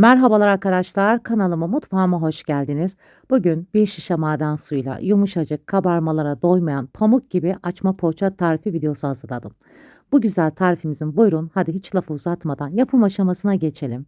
Merhabalar arkadaşlar, kanalıma mutfağıma hoş geldiniz. Bugün bir şişe maden suyuyla yumuşacık kabarmalara doymayan pamuk gibi açma poğaça tarifi videosu hazırladım. Bu güzel tarifimizin buyurun hadi hiç lafı uzatmadan yapım aşamasına geçelim.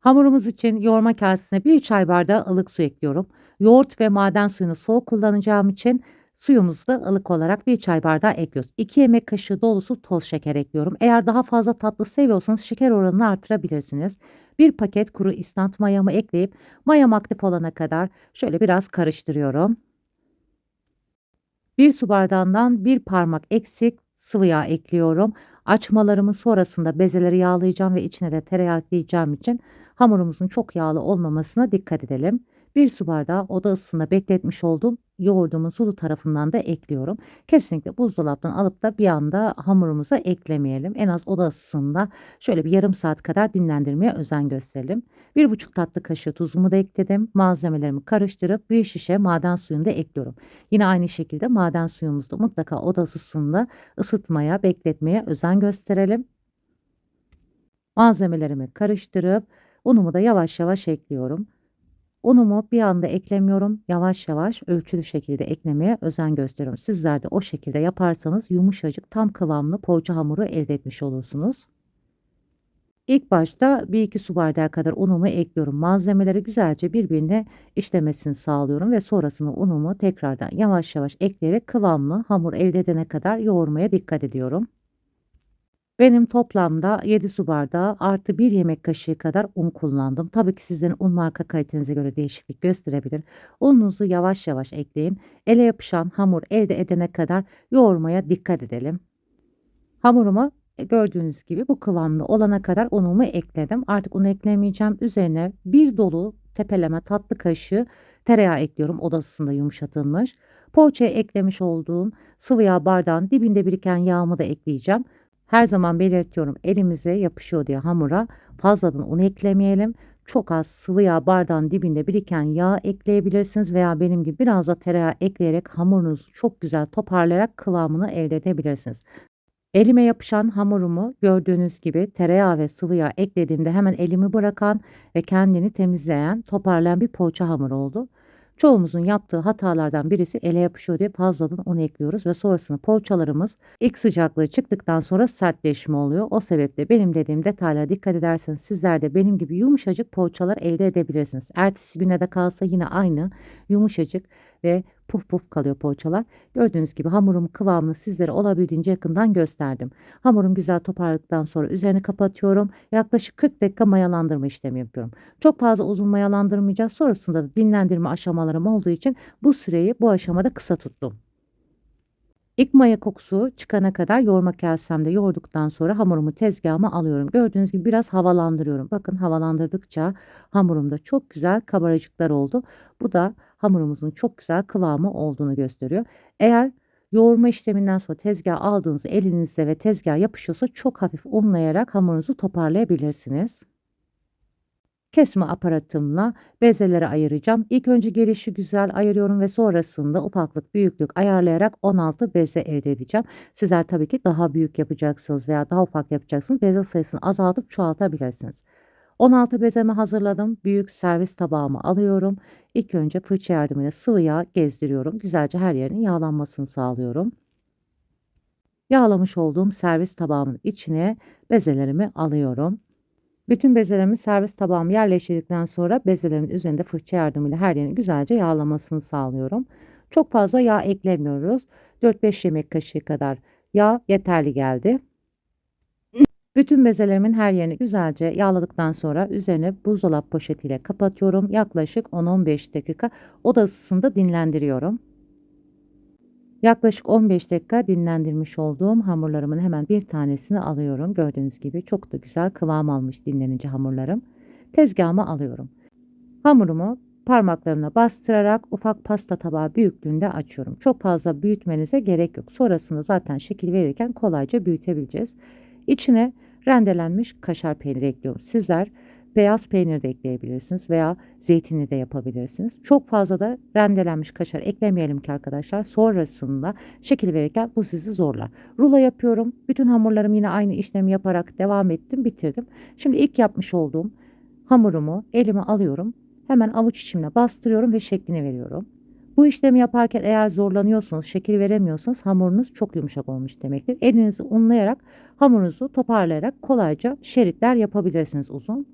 Hamurumuz için yoğurma kasesine bir çay bardağı ılık su ekliyorum. Yoğurt ve maden suyunu soğuk kullanacağım için Suyumuzu da ılık olarak bir çay bardağı ekliyoruz. 2 yemek kaşığı dolusu toz şeker ekliyorum. Eğer daha fazla tatlı seviyorsanız şeker oranını artırabilirsiniz. Bir paket kuru istant mayamı ekleyip mayam aktif olana kadar şöyle biraz karıştırıyorum. Bir su bardağından bir parmak eksik sıvı yağ ekliyorum. Açmalarımın sonrasında bezeleri yağlayacağım ve içine de tereyağı ekleyeceğim için hamurumuzun çok yağlı olmamasına dikkat edelim. 1 su bardağı oda ısısında bekletmiş olduğum yoğurdumun sulu tarafından da ekliyorum. Kesinlikle buzdolaptan alıp da bir anda hamurumuza eklemeyelim. En az oda ısısında şöyle bir yarım saat kadar dinlendirmeye özen gösterelim. 1,5 tatlı kaşığı tuzumu da ekledim. Malzemelerimi karıştırıp bir şişe maden suyunu da ekliyorum. Yine aynı şekilde maden suyumuzu da mutlaka oda ısısında ısıtmaya, bekletmeye özen gösterelim. Malzemelerimi karıştırıp unumu da yavaş yavaş ekliyorum. Unumu bir anda eklemiyorum. Yavaş yavaş ölçülü şekilde eklemeye özen gösteriyorum. Sizler de o şekilde yaparsanız yumuşacık tam kıvamlı poğaça hamuru elde etmiş olursunuz. İlk başta 1-2 su bardağı kadar unumu ekliyorum. Malzemeleri güzelce birbirine işlemesini sağlıyorum ve sonrasında unumu tekrardan yavaş yavaş ekleyerek kıvamlı hamur elde edene kadar yoğurmaya dikkat ediyorum. Benim toplamda 7 su bardağı artı 1 yemek kaşığı kadar un kullandım. Tabii ki sizin un marka kalitenize göre değişiklik gösterebilir. Ununuzu yavaş yavaş ekleyin. Ele yapışan hamur elde edene kadar yoğurmaya dikkat edelim. Hamurumu e, gördüğünüz gibi bu kıvamlı olana kadar unumu ekledim. Artık unu eklemeyeceğim. Üzerine bir dolu tepeleme tatlı kaşığı tereyağı ekliyorum. Odasında yumuşatılmış. Poğaçaya eklemiş olduğum sıvı yağ bardağın dibinde biriken yağımı da ekleyeceğim. Her zaman belirtiyorum elimize yapışıyor diye hamura fazladan un eklemeyelim. Çok az sıvı yağ bardağın dibinde biriken yağ ekleyebilirsiniz veya benim gibi biraz da tereyağı ekleyerek hamurunuzu çok güzel toparlayarak kıvamını elde edebilirsiniz. Elime yapışan hamurumu gördüğünüz gibi tereyağı ve sıvı yağ eklediğimde hemen elimi bırakan ve kendini temizleyen, toparlayan bir poğaça hamuru oldu. Çoğumuzun yaptığı hatalardan birisi ele yapışıyor diye fazladan un ekliyoruz ve sonrasında poğaçalarımız ilk sıcaklığı çıktıktan sonra sertleşme oluyor. O sebeple benim dediğim detaylara dikkat ederseniz sizler de benim gibi yumuşacık poğaçalar elde edebilirsiniz. Ertesi güne de kalsa yine aynı yumuşacık ve puf puf kalıyor poğaçalar. Gördüğünüz gibi hamurum kıvamını sizlere olabildiğince yakından gösterdim. Hamurum güzel toparladıktan sonra üzerini kapatıyorum. Yaklaşık 40 dakika mayalandırma işlemi yapıyorum. Çok fazla uzun mayalandırmayacağız. Sonrasında da dinlendirme aşamalarım olduğu için bu süreyi bu aşamada kısa tuttum. İlk maya kokusu çıkana kadar yoğurma kasemde yoğurduktan sonra hamurumu tezgahıma alıyorum. Gördüğünüz gibi biraz havalandırıyorum. Bakın havalandırdıkça hamurumda çok güzel kabarcıklar oldu. Bu da hamurumuzun çok güzel kıvamı olduğunu gösteriyor. Eğer yoğurma işleminden sonra tezgah aldığınız elinizde ve tezgah yapışıyorsa çok hafif unlayarak hamurunuzu toparlayabilirsiniz kesme aparatımla bezeleri ayıracağım. İlk önce gelişi güzel ayırıyorum ve sonrasında ufaklık büyüklük ayarlayarak 16 beze elde edeceğim. Sizler tabii ki daha büyük yapacaksınız veya daha ufak yapacaksınız. Beze sayısını azaltıp çoğaltabilirsiniz. 16 bezemi hazırladım. Büyük servis tabağımı alıyorum. İlk önce fırça yardımıyla sıvı yağ gezdiriyorum. Güzelce her yerinin yağlanmasını sağlıyorum. Yağlamış olduğum servis tabağımın içine bezelerimi alıyorum. Bütün bezelerimi servis tabağıma yerleştirdikten sonra bezelerimin üzerinde fırça yardımıyla her yerini güzelce yağlamasını sağlıyorum. Çok fazla yağ eklemiyoruz. 4-5 yemek kaşığı kadar yağ yeterli geldi. Bütün bezelerimin her yerini güzelce yağladıktan sonra üzerine buzdolap poşetiyle kapatıyorum. Yaklaşık 10-15 dakika oda ısısında dinlendiriyorum. Yaklaşık 15 dakika dinlendirmiş olduğum hamurlarımın hemen bir tanesini alıyorum. Gördüğünüz gibi çok da güzel kıvam almış dinlenince hamurlarım. Tezgahıma alıyorum. Hamurumu parmaklarımla bastırarak ufak pasta tabağı büyüklüğünde açıyorum. Çok fazla büyütmenize gerek yok. Sonrasında zaten şekil verirken kolayca büyütebileceğiz. İçine rendelenmiş kaşar peyniri ekliyorum. Sizler Beyaz peynir de ekleyebilirsiniz veya zeytinli de yapabilirsiniz. Çok fazla da rendelenmiş kaşar eklemeyelim ki arkadaşlar. Sonrasında şekil verirken bu sizi zorlar. Rulo yapıyorum. Bütün hamurlarım yine aynı işlemi yaparak devam ettim, bitirdim. Şimdi ilk yapmış olduğum hamurumu elime alıyorum. Hemen avuç içimle bastırıyorum ve şeklini veriyorum. Bu işlemi yaparken eğer zorlanıyorsanız, şekil veremiyorsanız hamurunuz çok yumuşak olmuş demektir. Elinizi unlayarak hamurunuzu toparlayarak kolayca şeritler yapabilirsiniz uzun.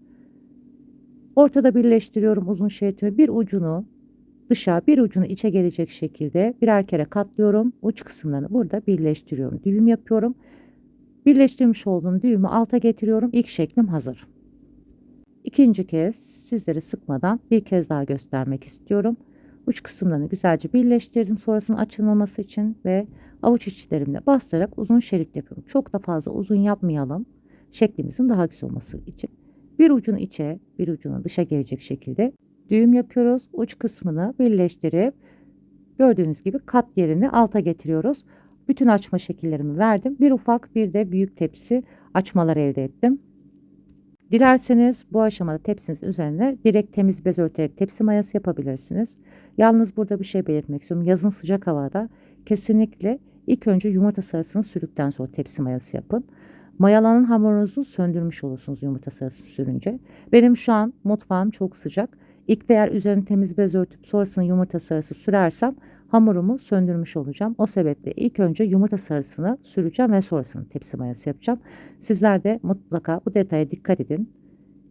Ortada birleştiriyorum uzun şeritimi. Bir ucunu dışa, bir ucunu içe gelecek şekilde birer kere katlıyorum. Uç kısımlarını burada birleştiriyorum. Düğüm yapıyorum. Birleştirmiş olduğum düğümü alta getiriyorum. İlk şeklim hazır. İkinci kez sizleri sıkmadan bir kez daha göstermek istiyorum. Uç kısımlarını güzelce birleştirdim sonrasında açılmaması için ve avuç içlerimle bastırarak uzun şerit yapıyorum. Çok da fazla uzun yapmayalım. Şeklimizin daha güzel olması için. Bir ucunu içe, bir ucunu dışa gelecek şekilde düğüm yapıyoruz. Uç kısmını birleştirip gördüğünüz gibi kat yerini alta getiriyoruz. Bütün açma şekillerimi verdim. Bir ufak bir de büyük tepsi açmalar elde ettim. Dilerseniz bu aşamada tepsiniz üzerine direkt temiz bez örterek tepsi mayası yapabilirsiniz. Yalnız burada bir şey belirtmek istiyorum. Yazın sıcak havada kesinlikle ilk önce yumurta sarısını sürdükten sonra tepsi mayası yapın. Mayalanan hamurunuzu söndürmüş olursunuz yumurta sarısını sürünce. Benim şu an mutfağım çok sıcak. İlk değer üzerine temiz bez örtüp sonrasında yumurta sarısı sürersem hamurumu söndürmüş olacağım. O sebeple ilk önce yumurta sarısını süreceğim ve sonrasında tepsi mayası yapacağım. Sizler de mutlaka bu detaya dikkat edin.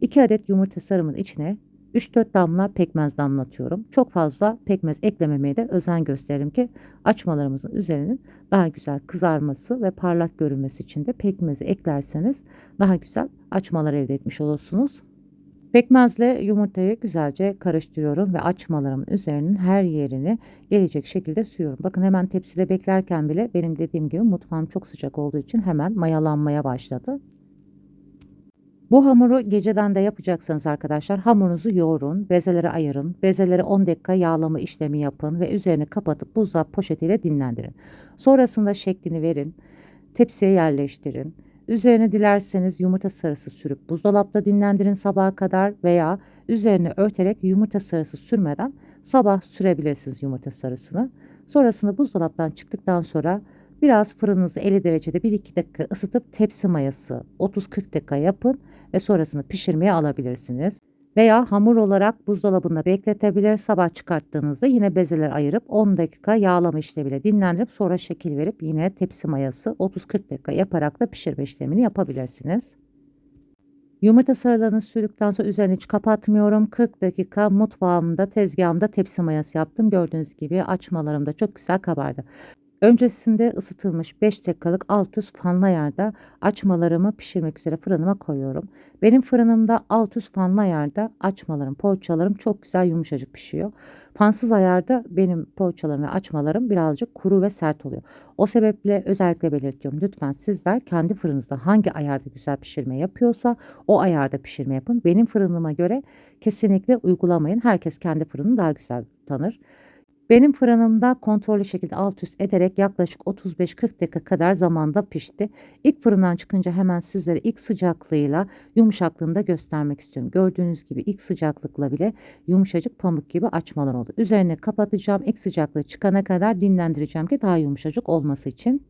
2 adet yumurta sarımın içine 3-4 damla pekmez damlatıyorum. Çok fazla pekmez eklememeye de özen gösteririm ki açmalarımızın üzerinin daha güzel kızarması ve parlak görünmesi için de pekmezi eklerseniz daha güzel açmalar elde etmiş olursunuz. Pekmezle yumurtayı güzelce karıştırıyorum ve açmalarımın üzerinin her yerini gelecek şekilde sürüyorum. Bakın hemen tepside beklerken bile benim dediğim gibi mutfağım çok sıcak olduğu için hemen mayalanmaya başladı. Bu hamuru geceden de yapacaksanız arkadaşlar hamurunuzu yoğurun, bezelere ayırın, bezeleri 10 dakika yağlama işlemi yapın ve üzerini kapatıp buzdolabı poşetiyle dinlendirin. Sonrasında şeklini verin, tepsiye yerleştirin. Üzerine dilerseniz yumurta sarısı sürüp buzdolapta dinlendirin sabaha kadar veya üzerine örterek yumurta sarısı sürmeden sabah sürebilirsiniz yumurta sarısını. Sonrasında buzdolaptan çıktıktan sonra biraz fırınınızı 50 derecede 1-2 dakika ısıtıp tepsi mayası 30-40 dakika yapın ve sonrasında pişirmeye alabilirsiniz. Veya hamur olarak buzdolabında bekletebilir. Sabah çıkarttığınızda yine bezeler ayırıp 10 dakika yağlama işlemiyle dinlendirip sonra şekil verip yine tepsi mayası 30-40 dakika yaparak da pişirme işlemini yapabilirsiniz. Yumurta sarılarını sürdükten sonra üzerini hiç kapatmıyorum. 40 dakika mutfağımda, tezgahımda tepsi mayası yaptım. Gördüğünüz gibi açmalarım da çok güzel kabardı. Öncesinde ısıtılmış 5 dakikalık alt üst fanlı ayarda açmalarımı pişirmek üzere fırınıma koyuyorum. Benim fırınımda alt üst fanlı ayarda açmalarım, poğaçalarım çok güzel yumuşacık pişiyor. Fansız ayarda benim poğaçalarım ve açmalarım birazcık kuru ve sert oluyor. O sebeple özellikle belirtiyorum. Lütfen sizler kendi fırınızda hangi ayarda güzel pişirme yapıyorsa o ayarda pişirme yapın. Benim fırınıma göre kesinlikle uygulamayın. Herkes kendi fırını daha güzel tanır. Benim fırınımda kontrollü şekilde alt üst ederek yaklaşık 35-40 dakika kadar zamanda pişti. İlk fırından çıkınca hemen sizlere ilk sıcaklığıyla yumuşaklığını da göstermek istiyorum. Gördüğünüz gibi ilk sıcaklıkla bile yumuşacık pamuk gibi açmalar oldu. Üzerine kapatacağım. İlk sıcaklığı çıkana kadar dinlendireceğim ki daha yumuşacık olması için.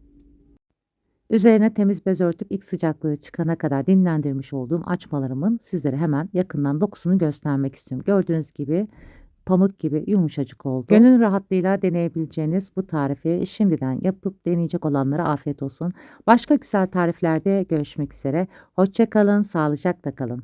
Üzerine temiz bez örtüp ilk sıcaklığı çıkana kadar dinlendirmiş olduğum açmalarımın sizlere hemen yakından dokusunu göstermek istiyorum. Gördüğünüz gibi pamuk gibi yumuşacık oldu. Gönül rahatlığıyla deneyebileceğiniz bu tarifi şimdiden yapıp deneyecek olanlara afiyet olsun. Başka güzel tariflerde görüşmek üzere. Hoşçakalın, sağlıcakla kalın.